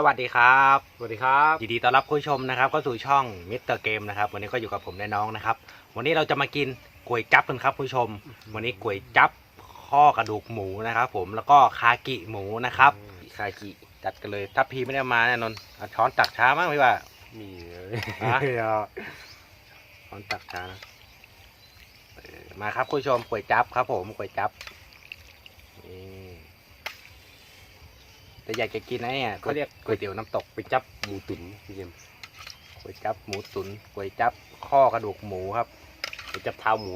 สวัสดีครับ สวัสดีครับยินดีต้อนรับคุณผู้ชมนะครับเข้าสู่ช่องมิสเตอร์เกมนะครับ วันนี้ก็อยู่กับผมและน้องนะครับ วันนี้เราจะมากินก๋วยจั๊บกันครับคุณผู้ชม วันนี้ก๋วยจั๊บข้อกระดูกหมูนะครับผมแล้วก็คากิหมูนะครับ คากิจัดกันเลยถ้าพีไม่ได้มาแน่นอนเอาช้อนตักช้ามากพี่ว่ามีเลยฮะช้อนตักช้านะเออมาครับคุณผู้ชมก๋วยจั๊บครับ ผมก๋วยจั๊บนี่ แต่อยากจะกินนะเนี่ยเขาเรียกก๋วยเตี๋ยวน้ำตกไปจับหมูตุ๋นพี่เจมส์ก๋วยจั๊บหมูตุ๋นก๋วยจั๊บข้อกระดูกหมูครับไปจับเท้าหมู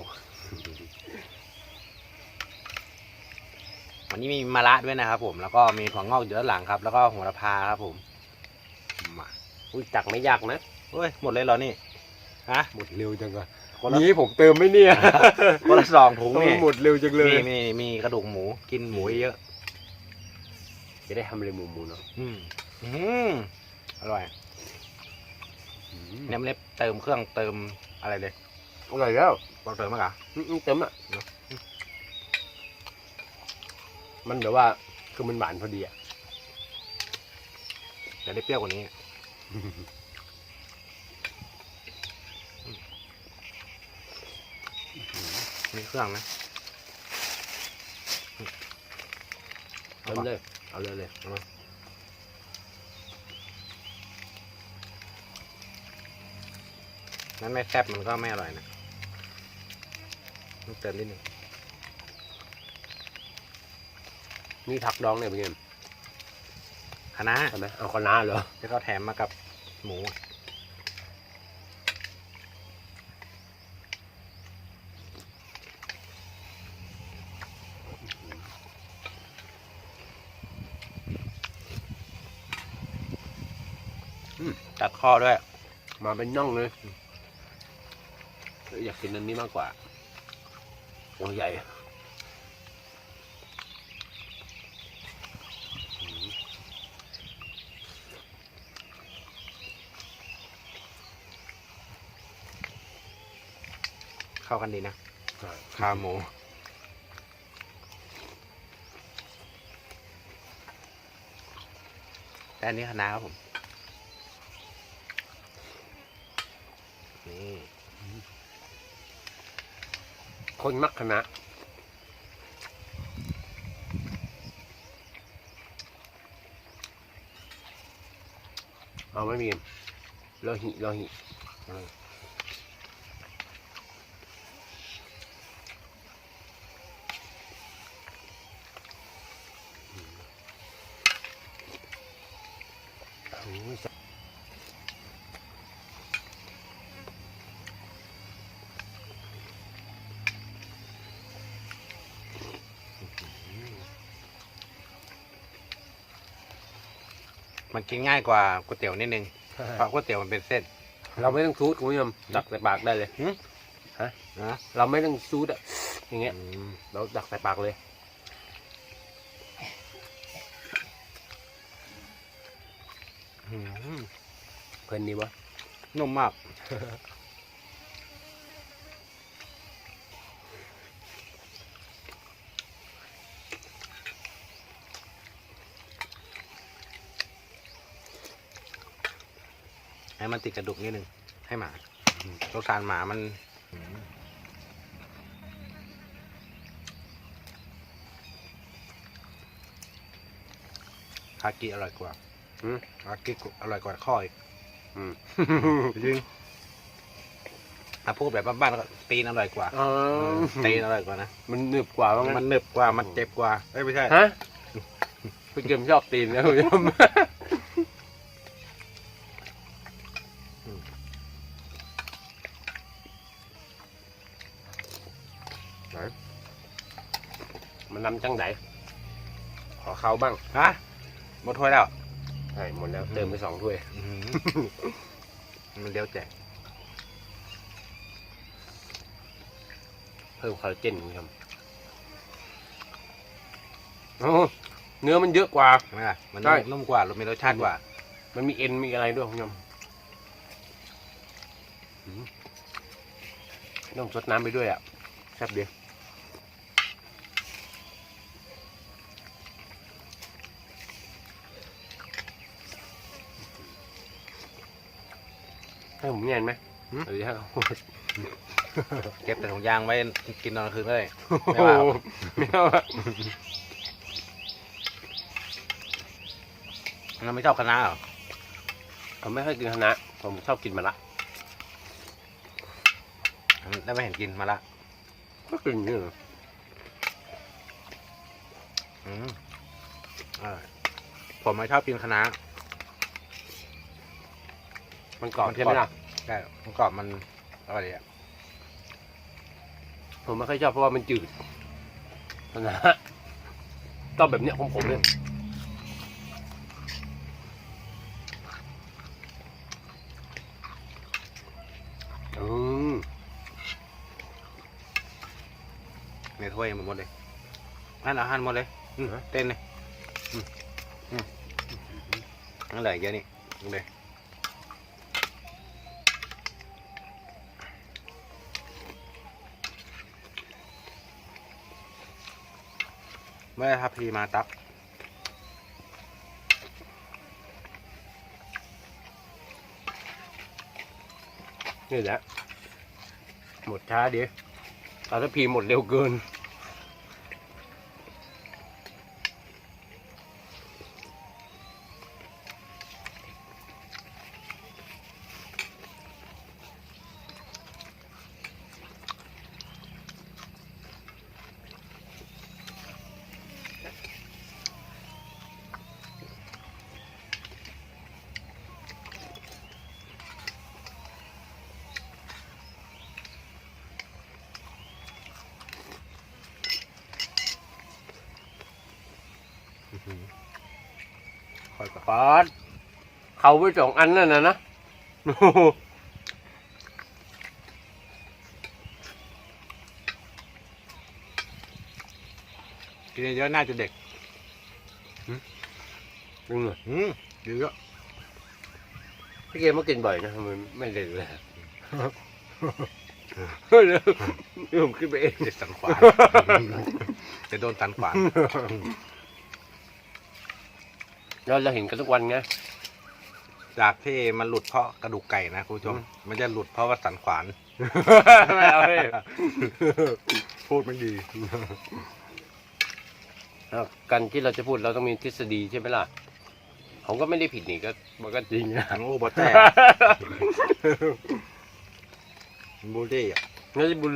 วันนี้มีมะระด้วยนะครับ ผม แล้วก็มีถั่วงอกอยู่ด้านหลังครับ แล้วก็โหระพาครับผมมาอุ้ยตักไม่ยากนะเฮ้ยหมดเลยเหรอนี่ฮะหมดเร็วจังอะคนละนี้ผมเติมไหม่เนี่ยคนละสองถุงทำไมนี่หมดเร็วจังเลยมีมีมีกระดูกหมูกินหมูเยอะ จะได้ทำอะไรหมูหมูเนาะอืมอืมอร่อยอืมเนี่ยไม่ได้เติมเครื่องเติมอะไรเลยอร่อยแล้วเราเติมมากเหรออืมเติมอะเนอะมันแบบว่าคือมันหวานพอดีอะ เดี๋ยวได้เปรี้ยวกว่านี้มีเครื่องนะ เติมเลย เอาเลยเลยเอามานั้นไม่แซ่บมันก็ไม่อร่อยนะต้องเติมนิดนึงนี่ผักดองเนี่ยพี่เจมส์คณะใช่ไหมเอาคณะเหรอ ที่เขาแถมมากับหมูอะ ตัดข้อด้วย มาเป็นน่องเลยเอ้ยอยากกินอันนี้มากกว่าหัวใหญ่อืมเข้ากันดีนะใช่ขาหมูแต่อันนี้คณะครับผม นี่ คนมักคณะเอาไม่มีโลหิโลหิ มันกินง่ายกว่าก๋วยเตี๋ยวนิดนึงเพราะก๋วยเตี๋ยวมันเป็นเส้น เราไม่ต้องซูดคุณผู้ชมดักใส่ปากได้เลยนะเราไม่ต้องซูดอะอย่างเงี้ยอืมเราดักใส่ปากเลยอืมเพลินดีวะนุ่มมาก ให้มันติดกระดูกนิดนึง ให้หมาสงสารหมามันคากิอร่อยกว่าอืมคากิอร่อยกว่าข้ออีกอืมจริงถ้าพูดแบบบ้านๆก็ตีนอร่อยกว่าอ๋อตีนอร่อยกว่านะ มันหนึบกว่าว่างั้มันนหนึบกว่า มันเจ็บกว่าเอ้ยไม่ใช่ ฮะพี่เกมชอบตีนนะคุณผู้ชม มันนำจังไหนขอเข้าบ้างฮะหมดถ้วยแล้วใช่หมดแล้วเติมไปสองถ้วยอื้อหือมันเลี้ยวแจกเพิ่มคอลลาเจนคุณผู้ชมโอ้เนื้อมันเยอะกว่า ใช่ไหมล่ะมันใช่ นุ่มกว่ามีรสชาติกว่ามันมีเอ็นมีอะไรด้วยคุณผู้ชมอืมต้องซดน้ำไปด้วยอะแซ่บดี ให้ผมเงียนไหมหืมหรือให้เขาเก็บแต่ถุงยางไว้กินตอนกลางคืนเลยไม่โอ้ว่าโหไม่เอาอะเราไม่ชอบคณะน้าเหรอผมไม่ค่อยกินคณะผมชอบกินมะระได้ไม่เห็นกินมาละก็กินนี่เหรออืมอร่อยผมไม่ชอบกินคณะน้า มันกรอบมันใช่ไหมกรอบล่ะใช่มันกรอบมันอะไรอะผมไม่ค่อยชอบเพราะว่ามันจืดคณะชอบแบบเนี้ยของผมเนี่ยอืมในถ้วยหมดหมดเลยหั่นอาหารหมดเลยอืมเต้นเลยอืมอืมนั่นแหละเยอะนี่เลย เมื่อทัพพีมาตัก นี่แหละ หมดช้าดิตอนถ้พีหมดเร็วเกิน คอยก่อนปาดเขาไปสองอันนั่นนะนะโอ้โหกินเยอะๆน่าจะเด็กจริงเหรออืมเยอะพี่เกมมากินบ่อยนะทำไมไม่เด็กเลยเฮ้ยเดี๋ยวผมขึ้นไปเองเด็กสันขวานจะโดนสันขวาน เราเราเห็นกันทุกวันไง จากที่มันหลุดเพราะกระดูกไก่นะคุณผู้ชม อืม มันจะหลุดเพราะว่าสันขวาน ไม่เอาเลยพูดไม่ดี แล้วการที่เราจะพูดเราต้องมีทฤษฎีใช่ไหมล่ะผมก็ไม่ได้ผิดนี่ก็มันก็จริงนะทั้งโอ้บอแต่บูลลี่อะไม่ใช่บุล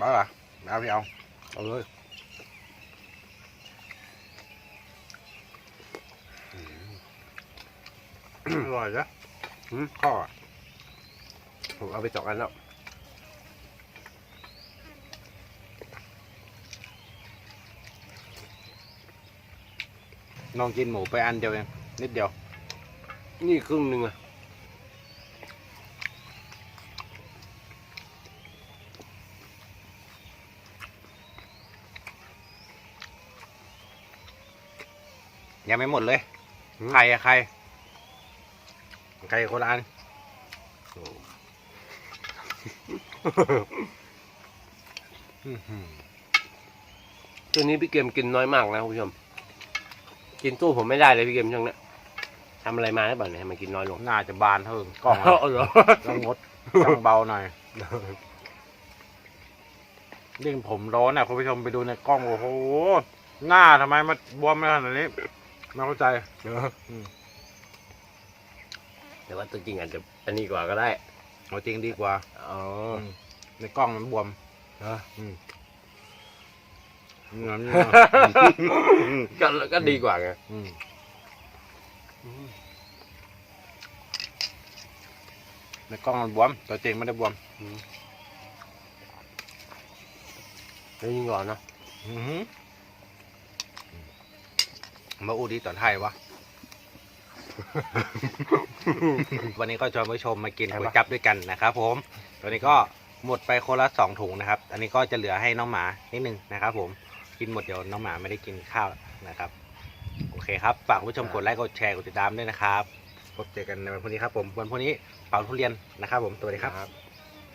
บ้าเหรอเอาพี่เอาเอาเลยอร่อยจ้ะข้อผมเอาไปสองอันแล้วน้องกินหมูไปอันเดียวเองนิดเดียว นี่ครึ่งหนึ่งอะ ยังไม่หมดเลยใครอะใครใครคนละอันโอ้อื้อหือตัวนี้พี่เกมกินน้อยมากนะคุณผู้ชม กินตู้ผมไม่ได้เลยพี่เกมช่วงเนี้ยทำอะไรมาให้บ่าเนี่ยให้มันกินน้อยลง น่าจะบานเท่ากล้องเอาเหรอต้องงดต้องเบาหน่อยยิ่งผมร้อนอะคุณผู้ชมไปดูในกล้องโอ้โห หน้าทำไมมันบวมขนาดนี้ ไม่เข้าใจแต่ว่าตัวจริงอาจจะอันนี้กว่าก็ได้เอาจริงดีกว่าอ๋อมในกล้องมันบวมเหรออืมงั้นก็ก็ดีกว่าไงอืมในกล้องมันบวมตัวจริงไม่ได้บวมแล้วยิ่งกว่านะ อื้อหือ มาอูดีตอนไทยวะ วันนี้ก็ชวนผู้ชมมากินก๋วยจั๊บด้วยกันนะครับผมตัวนี้ก็หมดไปคนละสองถุงนะครับ อันนี้ก็จะเหลือให้น้องหมานิดนึงนะครับผมกินหมดเดี๋ยวน้องหมาไม่ได้กินข้าวนะครับ โอเคครับ ฝากผู้ชมกดไลค์กดแชร์กดติดตามด้วยนะครับ พบเจอกันในวันพรุ่งนี้ครับผม วันพรุ่งนี้เป่าทุเรียนนะครับผม สวัสดีครับครับ